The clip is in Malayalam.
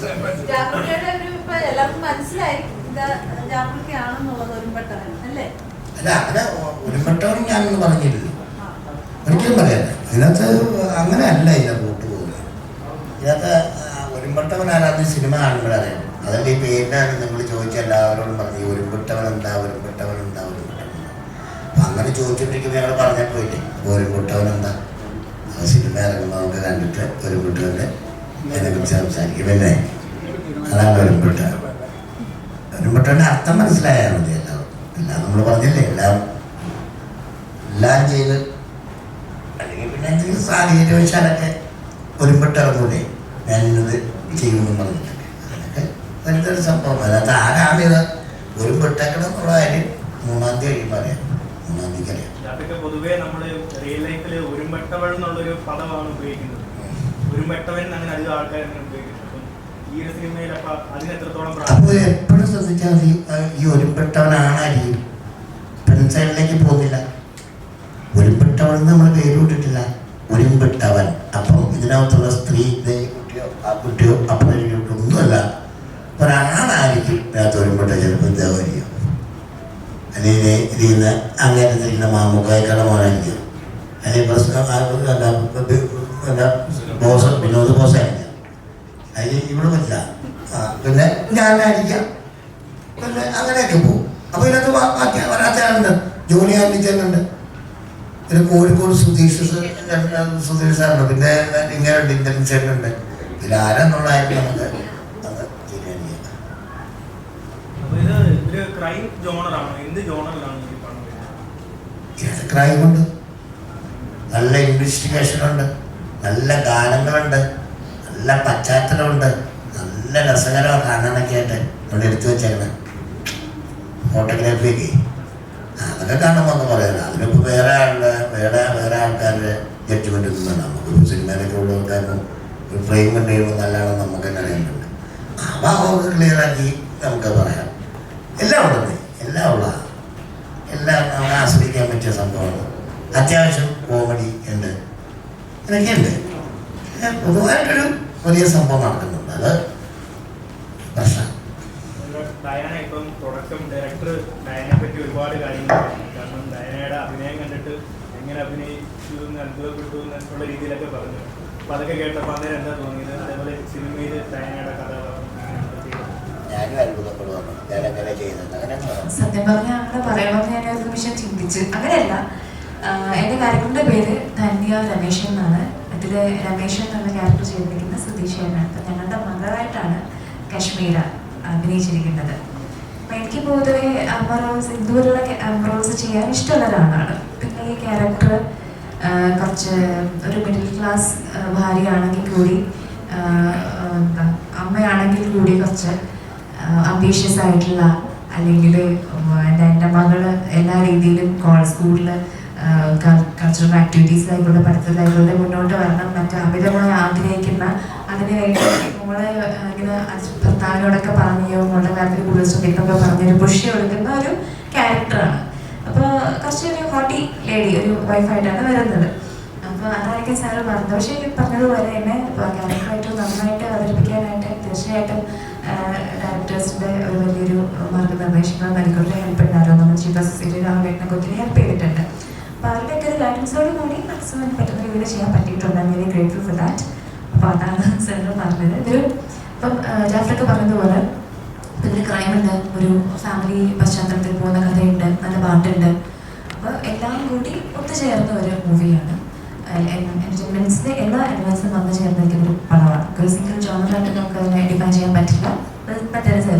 ജാഫ്രിക്കയുടെ ഒരു ഇപ്പൊ എല്ലാവർക്കും മനസ്സിലായി ഇത് ജാഫ്രിക്കയാണെന്നുള്ളത് ഒരു പെട്ടവൻ അല്ലേ? അല്ല അങ്ങനെ ഒരുപ്പെട്ടവരും ഞാനൊന്നും പറഞ്ഞില്ല. ഒരിക്കലും പറയല്ല. ഇതിനകത്ത് അങ്ങനെ അല്ല ഇതിനെ കൂട്ടു പോകുന്നത്. ഇതിനകത്ത് ഒരുമ്പട്ടവൻ ആരാധന സിനിമ കാണുമ്പോഴറിയാം അതല്ലേ ഈ പേരിനാണ് നിങ്ങൾ ചോദിച്ച എല്ലാവരോടും പറഞ്ഞു ഒരുമ്പട്ടവൻ എന്താ ഒരുമ്പട്ടവൻ എന്താ ഒരുമ്പട്ടവൻ അപ്പം അങ്ങനെ ചോദിച്ചിട്ടിരിക്കുമ്പോൾ ഞങ്ങൾ പറഞ്ഞപ്പോയില്ലേ ഒരുമ്പട്ടവൻ എന്താ? സിനിമ ഇറങ്ങുമ്പോൾ നമുക്ക് കണ്ടിട്ട് ഒരുമ്പട്ടവന്റെ അതിനെക്കുറിച്ച് സംസാരിക്കുമല്ലേ അതാണ് ഒരുമ്പട്ടവൻ ഒരുമ്പട്ടവന്റെ അർത്ഥം മനസ്സിലായാൽ മതി എല്ലാവരും എല്ലാം നമ്മൾ പറഞ്ഞില്ലേ എല്ലാം എല്ലാം ചെയ്ത് അല്ലെങ്കിൽ പിന്നെ എന്തെങ്കിലും സാഹചര്യവശാലൊക്കെ ഒരുമ്പെട്ട് ഇറങ്ങൂലേ ഞാനിന്നത് ചെയ്യുമെന്ന് പറഞ്ഞിട്ടൊക്കെ അതൊക്കെ വരുത്തൊരു സംഭവം. അല്ലാത്ത ആരാണ് ഇത്? ഒരുമ്പെട്ടേക്കണം എന്നുള്ള കാര്യം മൂന്നാം തീയതി കഴിയുമ്പോൾ അറിയാം. മൂന്നാം തീയതി അറിയാം. പൊതുവേ നമ്മൾ റിയൽ ലൈഫിൽ ഒരുമ്പട്ടവൾ എന്നുള്ളൊരു പദമാണ് ഉപയോഗിക്കുന്നത്. ഒരുമ്പെട്ടവൻ എന്ന് അങ്ങനെ അധികം ആൾക്കാർ അപ്പം ഈ ഒരു സിനിമയിൽ അപ്പൊ അതിന് എത്രത്തോളം പ്രാധാന്യം എപ്പോഴും ശ്രദ്ധിച്ചാൽ മതി. ഈ ഒരുമ്പെട്ടവനാണായിരിക്കും പെൺസൈഡിലേക്ക് പോകുന്നില്ല. ഒരുമ്പെട്ടവൻ എന്ന് നമ്മൾ പേര് വിട്ടിട്ടില്ല. ഒരുമ്പെട്ടവൻ അപ്പം ഇതിനകത്തുള്ള സ്ത്രീ കുട്ടിയോ ആ കുട്ടിയോ അപ്പഴോ ഒന്നുമല്ല ഒരാണായിരിക്കും ഇതിനകത്ത് ഒരുമ്പെട്ട ചിലപ്പോൾ ദേവരിയോ അല്ലെങ്കിൽ ഇതിൽ നിന്ന് അങ്ങനെ തിരിക്കുന്ന മാമുക്കായ്ക്കാണ് കടമാണെങ്കിൽ അല്ലെങ്കിൽ പ്രശ്നം എന്താ, ബോസ് വിനോദ് ബോസായിരിക്കും അതിൽ ഇവിടെ പറ്റില്ല. ആ, പിന്നെ ഞാനായിരിക്കാം പിന്നെ അങ്ങനെയൊക്കെ പോകും. അപ്പോൾ ഇതിനകത്ത് ബാക്കി വരാത്ത ആളുണ്ട്. ജോലി ആരംഭിച്ചിട്ടുണ്ട് പിന്നെ കോഴിക്കോട് സുധീഷ് സുധീഷ് സാറുണ്ട്. പിന്നെ ഇങ്ങനെ ഉണ്ട് ഇന്റലിജൻസ് ചേട്ടനുണ്ട്. ഇതിൽ ആരെന്നുള്ളതായിരുന്നു നമുക്ക് അത് തീരുമാനിക്കാം. ക്രൈം ഇതിനകത്ത് നല്ല ഇൻവെസ്റ്റിഗേഷൻ ഉണ്ട്. നല്ല ഗാനങ്ങളുണ്ട്. നല്ല പശ്ചാത്തലമുണ്ട്. നല്ല രസകരമാണ് കാണാനൊക്കെ ആയിട്ട് ഇവിടെ എടുത്തു വെച്ചേക്കണം ഫോട്ടോഗ്രാഫിയൊക്കെ. അതൊക്കെ കാണുമ്പോൾ ഒന്നും പറയാം. അതിനിപ്പോൾ വേറെ ആളുടെ വേറെ വേറെ ആൾക്കാരുടെ ജഡ്ജ്മെന്റ് ഒന്നും വേണ്ട. നമുക്ക് സിനിമയിലൊക്കെ ഉള്ള ആൾക്കാരും ഒരു ഫ്രെയിം കണ്ടു കഴിയുമ്പോൾ നല്ലതാണെന്ന് നമുക്ക് തന്നെ അറിയുന്നുണ്ട് ആ ഭാഗമൊക്കെ ക്ലിയറാക്കി നമുക്ക് പറയാം. എല്ലാം ഉള്ളത്. എല്ലാം ഉള്ളതാണ്. എല്ലാം നമുക്ക് ആസ്വദിക്കാൻ പറ്റിയ സംഭവമാണ്. അത്യാവശ്യം കോമഡി ഉണ്ട്. ഇതൊക്കെ ഉണ്ട് പിന്നെ പൊതുവായിട്ടൊരു വലിയ സംഭവം നടക്കുന്നുണ്ട്. അത് പ്രശ്നം. ഡയന ഇപ്പം തുടക്കം ഡയറക്ടർ ഡയനെ പറ്റി ഒരുപാട് കാര്യങ്ങൾ പറഞ്ഞു. കാരണം ഡയനയുടെ അഭിനയം കണ്ടിട്ട് എങ്ങനെ അഭിനയിച്ചു എന്ന് അത്ഭുതപ്പെട്ടു എന്നുള്ള രീതിയിലൊക്കെ പറഞ്ഞു. അപ്പൊ അതൊക്കെ കേട്ടപ്പോൾ അന്നേരം എന്താ തോന്നിയത്? അതേപോലെ സിനിമയിൽ ഡയനയുടെ കഥാപാത്രം? ഞാനും അത്ഭുതപ്പെടുവാണ്. സത്യം പറഞ്ഞാൽ അങ്ങനെ പറയണമെന്ന് ഞാൻ ഒരു നിമിഷം ചിന്തിച്ച്. അങ്ങനെയല്ല. എന്റെ ക്യാരക്ടറിന്റെ പേര് ധന്യ രമേശൻ എന്നാണ്. ഇതിൽ രമേശൻ എന്ന ക്യാരക്ടർ ചെയ്തിരിക്കുന്ന സുതീഷയാണ് അപ്പം ഞങ്ങളുടെ മകളായിട്ടാണ് കശ്മീര അഭിനയിച്ചിരിക്കുന്നത്. അപ്പം എനിക്ക് പൊതുവെ അമ്മ റോൾസ് ഇതുപോലുള്ള ചെയ്യാൻ ഇഷ്ടമുള്ള ഒരാളാണ്. പിന്നെ ഈ ക്യാരക്ടർ കുറച്ച് ഒരു മിഡിൽ ക്ലാസ് ഭാര്യയാണെങ്കിൽ കൂടി അമ്മയാണെങ്കിൽ കൂടി കുറച്ച് അംബീഷ്യസ് ആയിട്ടുള്ള അല്ലെങ്കിൽ എന്റെ എന്റെ മകൾ എല്ലാ രീതിയിലും സ്കൂളിൽ കൾച്ചറൽ ആക്ടിവിറ്റീസിലായിക്കോട്ടെ പഠിത്തത്തിലായിക്കോട്ടെ മുന്നോട്ട് വരണം. മറ്റു അമിതമായി ആഗ്രഹിക്കുന്ന അതിനുവേണ്ടി മോളെ ആ, ഇങ്ങനെ ഭർത്താവിനോടൊക്കെ പറഞ്ഞോ മോളുടെ കാര്യത്തിൽ കൂടുതൽ ശ്രദ്ധിക്കൊക്കെ പറഞ്ഞൊരു പുഷ് കൊടുക്കുന്ന ഒരു ക്യാരക്ടറാണ് അപ്പോൾ കുറച്ചൊരു ഹോട്ടി ലേഡി ഒരു വൈഫായിട്ടാണ് വരുന്നത്. അപ്പോൾ അതായിരിക്കും സാറ് പറഞ്ഞത്. പക്ഷേ ഈ പറഞ്ഞതുപോലെ തന്നെ ക്യാരക്ടറായിട്ട് നന്നായിട്ട് അവതരിപ്പിക്കാനായിട്ട് തീർച്ചയായിട്ടും ഡയറക്ടേഴ്സിന്റെ ഒരു വലിയൊരു മാർഗനിർദ്ദേശങ്ങൾ നൽകിക്കൊണ്ട് ഹെൽപ്പ് ഉണ്ടായിരുന്നു നമ്മൾ ചീഫ് അസിസ്റ്റന്റ് രാമേട്ടനൊക്കെ ഒത്തിരി ഹെൽപ്പ് ചെയ്തിട്ടുണ്ട്. ഗൈഡൻസോട് കൂടി മാക്സിമം പറ്റുന്ന രീതിയിൽ ചെയ്യാൻ പറ്റിയിട്ടുണ്ട് വെരി ഗ്രേറ്റ്ഫുൾ ഫോർ ദാറ്റ് അപ്പോൾ അതാണ് സാറിന് പറഞ്ഞത്. ഇതൊരു ഇപ്പം ജാഫ്രൊക്കെ പറഞ്ഞതുപോലെ ഇതിൽ ക്രൈം ഉണ്ട്. ഒരു ഫാമിലി പശ്ചാത്തലത്തിൽ പോകുന്ന കഥയുണ്ട്. നല്ല പാട്ടുണ്ട്. അപ്പോൾ എല്ലാം കൂടി ഒത്തുചേർന്ന ഒരു മൂവിയാണ് എന്റർടൈൻമെന്റ്സിന്റെ എല്ലാ അഡ്വാൻസും വന്നു ചേർന്നിരിക്കുന്ന ഒരു പടമാണ്. ഒരു സിംഗിൾ ജോണറായിട്ട് നമുക്ക് അതിനെ ഡിഫൈൻ ചെയ്യാൻ പറ്റില്ല. But there is